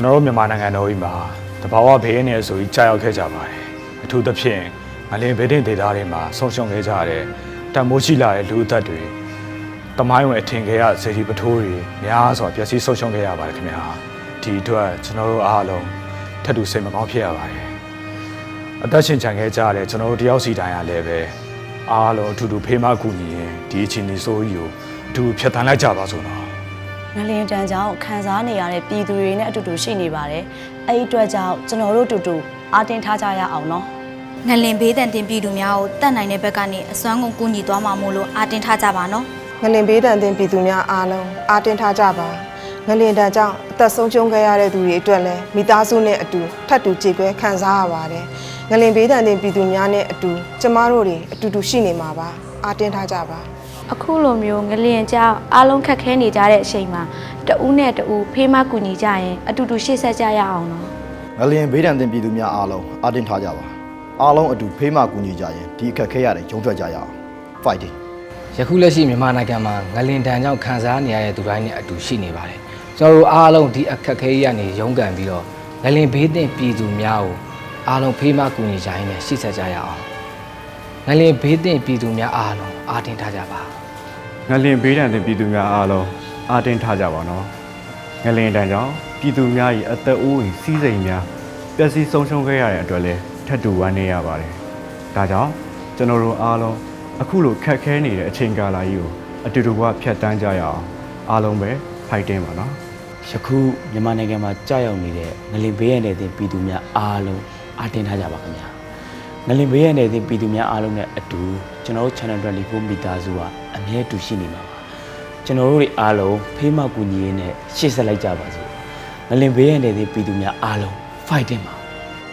ကျွန်တော်တို့မြန်မာနိုင်ငံတော်ကြီးမှာတဘာဝဘေးအန္တရာယ်ဆိုပြီးကြာရောက်ခဲ့ကြပါတယ်အထူးသဖြင့်ငလင်ဘေးတင်ဒေသတွေမှာဆုံးရှုံးခဲ့ကြတဲ့တန်မိုးရှိလာတဲ့လူအသက်တွေတမိုင်းဝင်အထင်ကြီးရဇေဒီပထိုးတွေများစွာပျက်စီးဆုံးရှုံးခဲ့ရပါတယ်ခင်ဗျာဒီအတွက်ကျွန်တော်တို့အားလုံးထပ်တူစိတ်မကောင်းဖြစ်ရပါတယ်အသက်ရှင်ချန်ခဲ့ကြတဲ့ကျွန်တော်တို့တယောက်စီတိုင်းရလည်းပဲအားလုံးအထူတူဖေးမကူညီရင်ဒီအချိန်ကြီးဆိုကြီးကိုအထူဖြတ်တန်းလိုက်ကြပါစို့နော် ငလင်တန်ကြောင့်ခံစားနေရတဲ့ပြည်သူတွေနဲ့အတူတူရှိနေပါတယ်အဲ့ဒီအတွက်ကြောင့်ကျွန်တော်တို့အတူတူအားတင်းထားကြရအောင်နော်ငလင်ဘေးတန်တင်ပြည်သူများကိုတတ်နိုင်တဲ့ဘက်ကနေအစွမ်းကုန်ကူညီသွားမှာမို့လို့အားတင်ထားကြပါနော်ငလင်ဘေးတန်တင်ပြည်သူများအားလုံးအားတင်းထားကြပါငလင်တန်ကြောင့်အသက်ဆုံးရှုံးခဲ့ရတဲ့သူတွေအတွက်လည်းမိသားစုနဲ့အတူထပ်တူကြေကွဲခံစားရပါတယ်ငလင်ဘေးတန်တင်ပြည်သူများနဲ့အတူကျမတို့တွေအတူတူရှိနေမှာပါအားတင်းထားကြပါ အခုလိုမျိုးငလျင်ကြောင့်အားလုံးခက်ခဲနေကြတဲ့အချိန်မှာတဦးနဲ့တဦးဖေးမကူညီကြရင်အတူတူရှေ့ဆက်ကြရအောင်နော်ငလျင်ဘေးဒဏ်တင်ပြည်သူများအားလုံးအားတင်းထားကြပါအားလုံးအတူဖေးမကူညီကြရင်ဒီအခက်ခဲရတယ်ဂျုံထွက်ကြရအောင် fighting ယခုလက်ရှိမြန်မာနိုင်ငံမှာငလင်တန်ကြောင့်ခံစားနေရတဲ့သူတိုင်းနဲ့အတူရှိနေပါတယ်ကျွန်တော်တို့အားလုံးဒီအခက်အခဲကြီးကနေရုန်းကန်ပြီးတော့ငလင်ဘေးသင့်ပြည်သူများကိုအားလုံးဖေးမကူညီကြရင်လည်းရှေ့ဆက်ကြရအောင်ငလင်ဘေးသင့်ပြည်သူများအားလုံးအားတင်းထားကြပါ ငလင်ဘေးဒဏ်တင်ပြည်သူများအားလုံးအားတင်းထားကြပါနော်ငလင်တန်ကြောင့်ပြည်သူများ၏အသက်အိုးအိမ်စီးစိမ်များပျက်စီးဆုံးရှုံးခဲ့ရတဲ့အတွက်လည်းထပ်တူဝမ်းနည်းရပါတယ်ဒါကြောင့်ကျွန်တော်တို့အားလုံးအခုလိုခက်ခဲနေတဲ့အချိန်ကာလကြီးကိုအတူတူကဖြတ်တန်းကြရအောင်အားလုံးပဲဖိုက်တင်းပါနော်ယခုမြန်မာနိုင်ငံမှာကြာရောက်နေတဲ့ငလင်ဘေးရန်တဲ့ပြည်သူများအားလုံးအားတင်းထားကြပါခင်ဗျာငလင်ဘေးရန်တဲ့ပြည်သူများအားလုံးနဲ့အတူ ကျွန်တော်တို့ channel 24မိသားစုကအမြဲတူရှိနေမှာပါကျွန်တော်တို့တွေအားလုံးဖေးမကူညီရင်းနဲ့ရှေ့ဆက်လိုက်ကြပါစို့ငလင်ဘေးရန်တဲ့ပြည်သူများအားလုံး fighting ပါ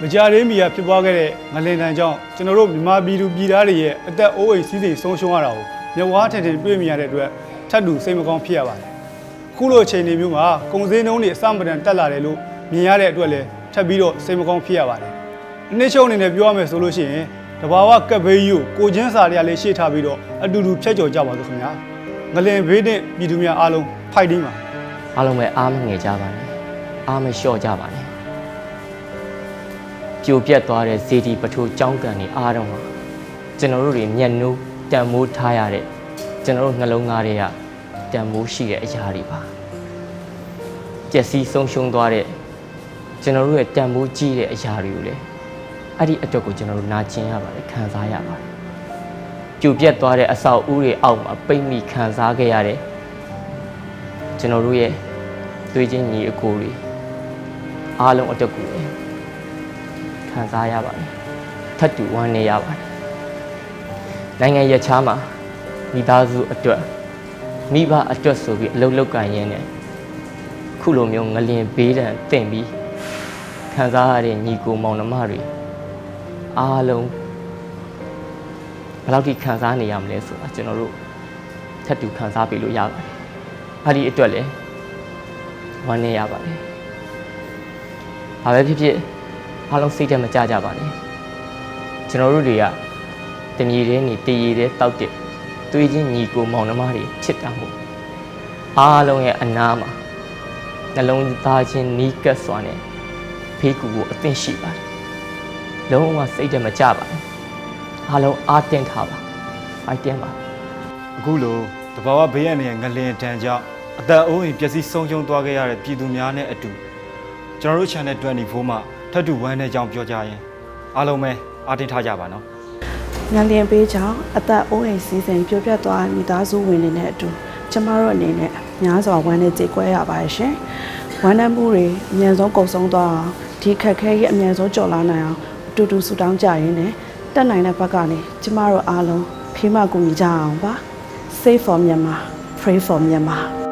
မကြာသေးမီကဖြစ်ပွားခဲ့တဲ့ငလင်တန်ကြောင့်ကျွန်တော်တို့မြန်မာပြည်သူပြည်သားတွေရဲ့အသက်အိုးအိမ်စီးစိမ်ဆုံးရှုံးရတာကိုမျက်ဝါးထင်ထင်တွေ့မြင်ရတဲ့အတွက်ထပ်တူစိတ်မကောင်းဖြစ်ရပါတယ်။အခုလိုအချိန်တွေမျိုးမှာကုန်စည်နှုန်းတွေအစမတန်တက်လာတယ်လို့မြင်ရတဲ့အတွက်လည်းထပ်ပြီးတော့စိတ်မကောင်းဖြစ်ရပါတယ်။အနည်းချုပ်အနေနဲ့ပြောရမယ်ဆိုလို့ရှိရင် တဘာဝကပ်ဘေးကြီးကိုကိုချင်းစာတွေကလည်းရှေ့ထားပြီးတော့အတူတူဖြတ်ကျော်ကြပါစို့ခင်ဗျာ။ငလင်ဘေးနဲ့ပြည်သူများအားလုံးဖိုက်တင်းပါအားလုံးပဲအားမငယ်ကြပါနဲ့အားမလျှော့ကြပါနဲ့ပြိုပြက်သွားတဲ့ဇေဒီပထိုးကြောင်းကန်နေအားတော့မှာကျွန်တော်တို့တွေမျက်နှိုးတန်မိုးထားရတဲ့ကျွန်တော်တို့နှလုံးသားတွေကတန်မိုးရှိတဲ့အရာတွေပါပျက်စီးဆုံးရှုံးသွားတဲ့ကျွန်တော်တို့ရဲ့တန်မိုးကြီးတဲ့အရာတွေကိုလည်း အဲ့ဒီအတွက်ကိုကျွန်တော်တို့နာကျင်ရပါတယ်ခံစားရပါတယ်ပြိုပြက်သွားတဲ့အဆောက်အဦတွေအောက်မှာပိတ်မိခံစားခဲ့ရတဲ့ကျွန်တော်တို့ရဲ့သွေးချင်းညီအကိုတွေအားလုံးအတွက်ကိုလည်းခံစားရပါတယ်ထပ်တူဝမ်းနေရပါတယ်နိုင်ငံရခြားမှာမိသားစုအတွက်မိဘအတွက်ဆိုပြီးအလုပ်လုပ်ကံရင်းနဲ့ခုလိုမျိုးငလျင်ဘေးဒဏ်တင့်ပြီးခံစားရတဲ့ညီကိုမောင်နှမတွေ အားလုံးဘယ်လောက်ထိခံစားနေရမလဲဆိုတာကျွန်တော်တို့ထပ်တူခံစားပြီးလို့ရပါတယ်အဲ့ဒီအတွက်လည်းဝမ်းနေရပါတယ်။ဘာပဲဖြစ်ဖြစ်အားလုံးစိတ်ထဲမကြကြပါနဲ့။ကျွန်တော်တို့တွေကတမြေတဲ့နေတည်ရည်တဲ့တောက်တဲ့သွေးချင်းညီကိုမောင်နှမတွေဖြစ်တာမို့အားလုံးရဲ့အနာမှာနှလုံးသားချင်းနီးကပ်စွာနဲ့ဖေးကူကိုအသင့်ရှိပါတယ်။ လုံးဝစိတ်ထဲမကြပါနဲ့။အားလုံးအားတင်းထားပါ။ဖိုက်တင်းပါအခုလိုတဘာဝဘေးရန်ရဲ့ငလင်တန်ကြောင့်အသက်အိုးအိမ်ပျက်စီးဆုံးရှုံးသွားခဲ့ရတဲ့ပြည်သူများနဲ့အတူကျွန်တော်တို့ channel 24မှာထပ်တူဝမ်းနဲ့ကြောင်းပြောကြရင်အားလုံးပဲအားတင်းထားကြပါနော်ငလျင်ပေးကြောင်းအသက်အိုးအိမ်စီးစိမ်ပြိုပြတ်သွားတဲ့မိသားစုဝင်တွေနဲ့အတူကျမတို့အနေနဲ့များစွာဝမ်းနဲ့ကြေကွဲရပါတယ်ရှင်။ဝမ်းနည်းမှုတွေအမြန်ဆုံးကုန်ဆုံးသွားအောင်ဒီခက်ခဲကြီးအမြန်ဆုံးကျော်လာနိုင်အောင်အ တူတူဆူတောင်းကြရင်းနဲ့တက်နိုင်တဲ့ဘက်ကနေကျမတို့အားလုံးဖေးမကူညီကြအောင်ပါ။ Save for Myanmar, Pray for Myanmar